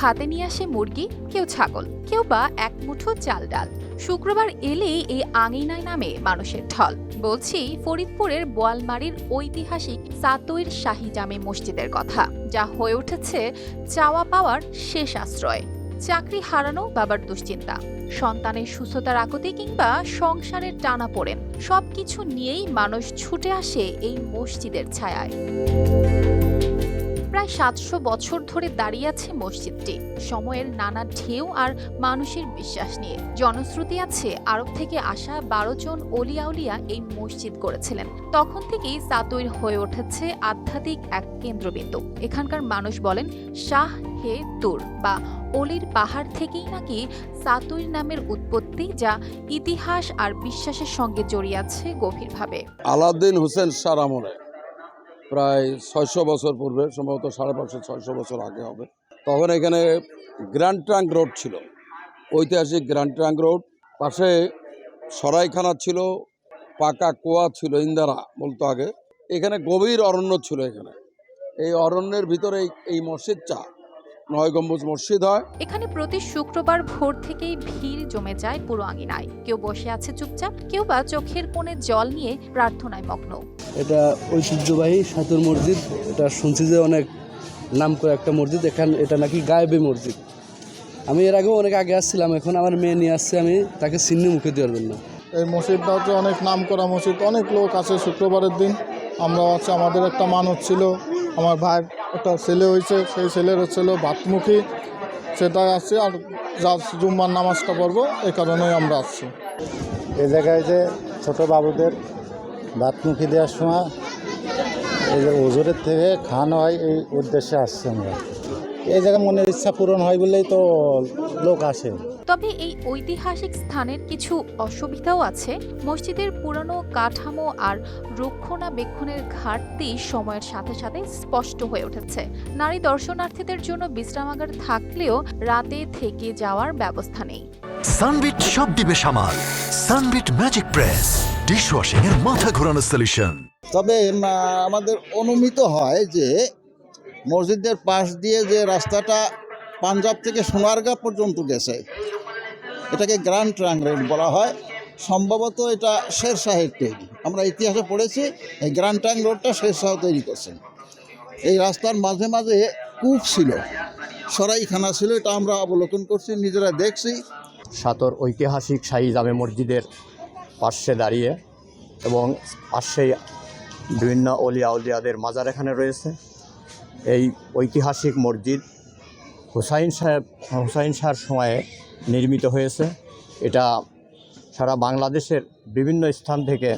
হাতে নিয়ে আসে মুরগি, কেউ ছাগল, কেউ বা এক মুঠো চাল ডাল। শুক্রবার এলেই এই আঙিনায় নামে মানুষের ঢল। বলছি, ফরিদপুরের বোয়ালমারির ঐতিহাসিক সাতইর শাহী জামে মসজিদের কথা, যা হয়ে উঠেছে চাওয়া পাওয়ার শেষ আশ্রয়। চাকরি হারানো বাবার দুশ্চিন্তা, সন্তানের সুস্থতার আকতি কিংবা সংসারের টানা পড়েন, সবকিছু নিয়েই মানুষ ছুটে আসে এই মসজিদের ছায়ায়। প্রায় সাতশো বছর ধরে দাঁড়িয়ে আছে মসজিদটি। সময়ের নানা ঢেউ আর মানুষের বিশ্বাস নিয়ে। জনশ্রুতি আছে, আরব থেকে আসা বারো জন অলিয়াউলিয়া এই মসজিদ করেছিলেন। তখন থেকেই সাতইর হয়ে উঠেছে আধ্যাত্মিক এক কেন্দ্রবিন্দু। এখানকার মানুষ বলেন শাহ হে তুর বা অলির পাহাড় থেকেই নাকি সাতইর নামের উৎপত্তি যা ইতিহাস আর বিশ্বাসের সঙ্গে জড়িয়ে আছে গভীরভাবে। আলাউদ্দিন হোসেন আমলে প্রায় ছয়শো বছর পূর্বে, সম্ভবত সাড়ে পাঁচশো, ছয়শো বছর আগে হবে। তখন এখানে গ্র্যান্ড ট্রাঙ্ক রোড ছিল। ঐতিহাসিক গ্র্যান্ড ট্রাঙ্ক রোড। পাশে সরাইখানা ছিল, পাকা কুয়া ছিল, ইন্দারা বলতো আগে। এখানে গভীর অরণ্য ছিল এখানে। এই অরণ্যের ভিতরে এই- মসজিদটা নয় গম্বুজ মসজিদ হয়। এখানে প্রতি শুক্রবার ভোর থেকেই ভিড় জমে যায় পুরো আঙিনায়। কেউ বসে আছে চুপচাপ কেউ বা চোখের কোণে জল নিয়ে প্রার্থনায় মগ্ন। এটা ঐতিহ্যবাহী সাতুর মসজিদ। এটা শুনছি যে অনেক নাম করে একটা মসজিদ। এখানে এটা নাকি গায়েবে মসজিদ। আমি এর আগেও অনেক আগে আসছিলাম। এখন আমার মেয়ে নিয়ে আসছে। আমি তাকে চিহ্ন মুখে দেওয়ার জন্য। এই মসজিদটা হচ্ছে অনেক নাম করা মসজিদ। অনেক লোক আছে শুক্রবারের দিন। আমরা হচ্ছে আমাদের একটা মানত ছিল। আমার ভাইয়ের একটা ছেলে হয়েছে, সেই ছেলের হচ্ছে ভাতমুখী সেটাই আসছে আর যা জুম্মার নামাজটা পড়ব, এই কারণেই আমরা আসছি। এই জায়গায় যে ছোটো বাবুদের ভাতমুখী দেওয়ার সময় এই যে ওজোরের থেকে খান হয়, এই উদ্দেশ্যে আসছি আমরা। এই জায়গায় মনের ইচ্ছা পূরণ হয় বলেই তো লোক আসে। তবে এই ঐতিহাসিক স্থানের কিছু অসুবিধাও আছে। মসজিদের পুরনো কাঠামো আর রক্ষণাবেক্ষণের ঘাটতি সময়ের সাথে সাথে স্পষ্ট হয়ে উঠেছে। নারী দর্শনার্থীদের জন্য বিশ্রামাগার থাকলেও রাতে থেকে যাওয়ার ব্যবস্থা নেই। সানবিট সব দিবে সামাল। Sunbit magic press. ডিশওয়াশিং এর মাথা ঘোরানো সলিউশন তবে আমাদের অনুমিত হয় যে মসজিদের পাশ দিয়ে যে রাস্তাটা পাঞ্জাব থেকে সোনারগাঁ পর্যন্ত গেছে, এটাকে গ্র্যান্ড ট্রাঙ্ক রোড বলা হয়। সম্ভবত এটা শেরশাহের তৈরি। আমরা ইতিহাসে পড়েছি, এই গ্র্যান্ড ট্রাঙ্ক রোডটা শেরশাহ তৈরি করছেন এই রাস্তার মাঝে মাঝে কূপ ছিল, সরাইখানা ছিল, এটা আমরা অবলোকন করছি, নিজেরা দেখছি। সাতর ঐতিহাসিক শাহী জামে মসজিদের পাশে দাঁড়িয়ে এবং পাশেই বিভিন্ন অলিয়া উলিয়াদের মাজার এখানে রয়েছে। এই ঐতিহাসিক মসজিদ হুসাইন সাহেব, হুসাইন শাহর সময়ে নির্মিত হয়েছে। এটা সারা বাংলাদেশের বিভিন্ন স্থান থেকে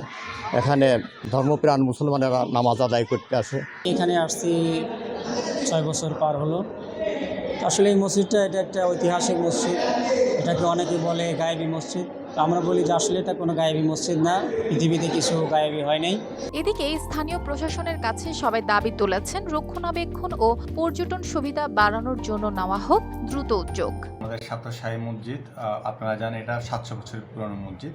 এখানে ধর্মপ্রাণ মুসলমানেরা নামাজ আদায় করতে আসে। এখানে আসছি ছয় বছর পার হলো। আসলে এই মসজিদটা এটা একটা ঐতিহাসিক মসজিদ। এটাকে অনেকে বলে গায়েবী মসজিদ। তো আমরা বলি যে আসলে এটা কোনো গায়েবী মসজিদ না। পৃথিবীতে কিছু গায়েবী হয় নাই। এদিকে স্থানীয় প্রশাসনের কাছে সবাই দাবি তুলেছেন রক্ষণাবেক্ষণ ও পর্যটন সুবিধা বাড়ানোর জন্য নেওয়া হোক দ্রুত উদ্যোগ। আমাদের সাতটা মসজিদ আপনারা জানেন এটা সাতশো বছরের পুরনো মসজিদ।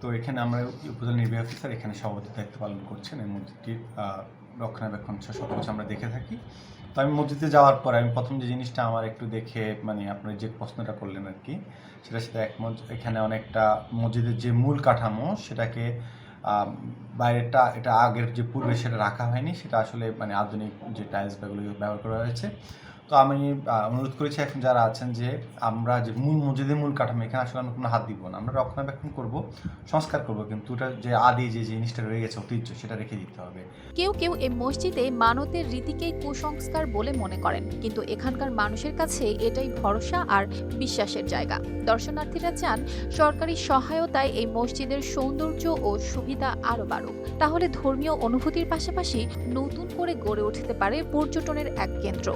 তো এখানে আমরা উপজেলা নির্বাহী অফিসার এখানে সভাপতি দায়িত্ব পালন করছেন এই মসজিদটির রক্ষণাবেক্ষণ সব কিছু আমরা দেখে থাকি। তো আমি মসজিদে যাওয়ার পরে আমি প্রথম যে জিনিসটা আমার একটু দেখে মানে আপনার যে প্রশ্নটা করলেন আর কি সেটা সাথে এক এখানে অনেকটা মসজিদের যে মূল কাঠামো, সেটাকে বাইরেটা এটা আগের যে পূর্বে সেটা রাখা হয়নি, সেটা আসলে মানে আধুনিক যে টাইলস বাগুলো ব্যবহার করা হয়েছে। তো আমি অনুরোধ করেছি এখন যারা আছেন যে আমরা যে মূল মসজিদের মূল কাঠামো, এখানে আসলে আমরা কোনো হাত দিব না। আমরা রক্ষণাবেক্ষণ করব, সংস্কার করব, কিন্তু এটা যে আদি যে জিনিসটা রয়ে গেছে, ঐতিহ্য, সেটা রেখে দিতে হবে। কেউ কেউ এই মসজিদে মানতের রীতিকেই কুসংস্কার বলে মনে করেন, কিন্তু এখানকার মানুষের কাছে এটাই ভরসা আর বিশ্বাসের জায়গা। দর্শনার্থীরা চান সরকারি সহায়তায় এই মসজিদের সৌন্দর্য ও সুবিধা আরও বাড়ুক। তাহলে ধর্মীয় অনুভূতির পাশাপাশি নতুন করে গড়ে উঠতে পারে পর্যটনের এক কেন্দ্র।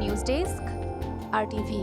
নিউজ ডেস্ক আর টিভি